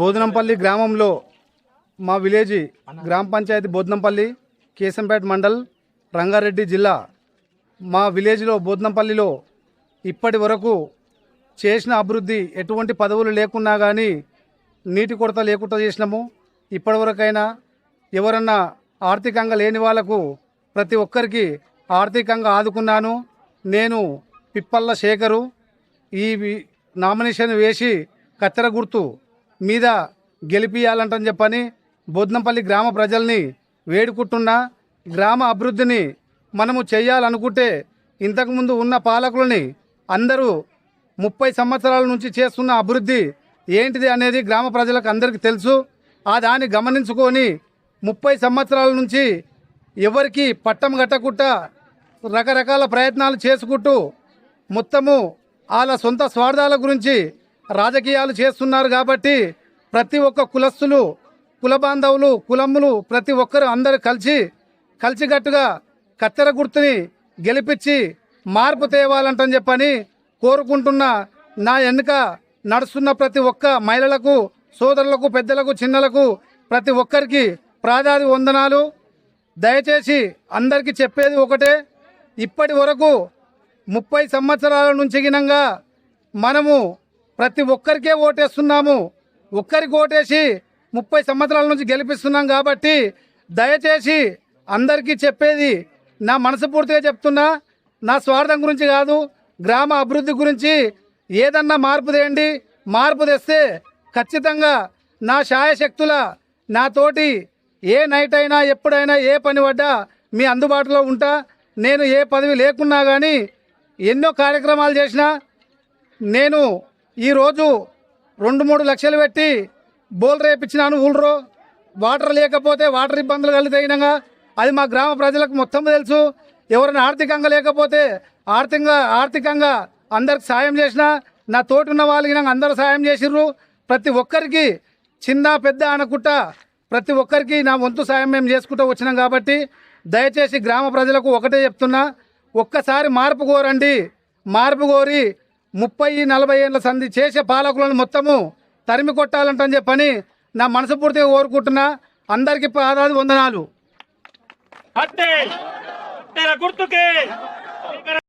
బోధనంపల్లి గ్రామంలో మా విలేజ్ గ్రామ పంచాయతీ బోధనంపల్లి కేశంపేట మండల్ రంగారెడ్డి జిల్లా మా విలేజ్లో బోధనంపల్లిలో ఇప్పటి వరకు చేసిన అభివృద్ధి ఎటువంటి పదవులు లేకున్నా కానీ నీటి కొరత లేకుండా చేసినాము. ఇప్పటివరకైనా ఎవరన్నా ఆర్థికంగా లేని వాళ్ళకు ప్రతి ఒక్కరికి ఆర్థికంగా ఆదుకున్నాను. నేను పిప్పల్ల శేఖరు ఈ నామినేషన్ వేసి కత్తెర గుర్తు మీద గెలిపియాలంటని చెప్పని బొద్నంపల్లి గ్రామ ప్రజల్ని వేడుకుంటున్నా గ్రామ అభివృద్ధిని మనము చేయాలనుకుంటే ఇంతకుముందు ఉన్న పాలకులని అందరూ ముప్పై సంవత్సరాల నుంచి చేస్తున్న అభివృద్ధి ఏంటిది అనేది గ్రామ ప్రజలకు అందరికీ తెలుసు. ఆ దాన్ని గమనించుకొని ముప్పై సంవత్సరాల నుంచి ఎవరికి పట్టం కట్టకుండా రకరకాల ప్రయత్నాలు చేసుకుంటూ మొత్తము వాళ్ళ సొంత స్వార్థాల గురించి రాజకీయాలు చేస్తున్నారు కాబట్టి ప్రతి ఒక్క కులస్తులు కుల బాంధవులు కులమ్ములు ప్రతి ఒక్కరు అందరూ కలిసి కలిసికట్టుగా కత్తెర గుర్తుని గెలిపించి మార్పు తేవాలంటని చెప్పని కోరుకుంటున్న నా వెనుక నడుస్తున్న ప్రతి ఒక్క మహిళలకు సోదరులకు పెద్దలకు చిన్నలకు ప్రతి ఒక్కరికి ప్రాధాది వందనాలు. దయచేసి అందరికీ చెప్పేది ఒకటే ఇప్పటి వరకు ముప్పై సంవత్సరాల నుంచి గినంగా మనము ప్రతి ఒక్కరికే ఓటేస్తున్నాము. ఒక్కరికి ఓటేసి ముప్పై సంవత్సరాల నుంచి గెలిపిస్తున్నాం కాబట్టి దయచేసి అందరికీ చెప్పేది నా మనసుపూర్తిగా చెప్తున్నా నా స్వార్థం గురించి కాదు గ్రామ అభివృద్ధి గురించి ఏదన్నా మార్పు తేయండి మార్పు తెస్తే ఖచ్చితంగా నా శాయశక్తుల నాతోటి ఏ నైట్ అయినా ఎప్పుడైనా ఏ పని పడ్డా మీ అందుబాటులో ఉంటా. నేను ఏ పదవి లేకున్నా కానీ ఎన్నో కార్యక్రమాలు చేసినా నేను ఈరోజు రెండు మూడు లక్షలు పెట్టి బోల్ వేయించినాను ఊళ్ళో. వాటర్ లేకపోతే వాటర్ ఇబ్బందులు కలిగినాగా అది మా గ్రామ ప్రజలకు మొత్తం తెలుసు. ఎవరైనా ఆర్థికంగా లేకపోతే ఆర్థికంగా ఆర్థికంగా అందరికి సాయం చేసిన నా తోటి ఉన్న వాళ్ళకి నాకు అందరూ సాయం చేసిర్రు. ప్రతి ఒక్కరికి చిన్న పెద్ద అనుకుంటా ప్రతి ఒక్కరికి నా వంతు సాయం మేము చేసుకుంటూ వచ్చినాం కాబట్టి దయచేసి గ్రామ ప్రజలకు ఒకటే చెప్తున్నా. ఒక్కసారి మార్పు కోరండి. మార్పు కోరి ముప్పై నలభై ఏళ్ళ సంధి చేసే పాలకులను మొత్తము తరిమి కొట్టాలంటని చెప్పని నా మనసుపూర్తిగా కోరుకుంటున్నా. అందరికీ పాదాది వందనాలు. గుర్తుకే.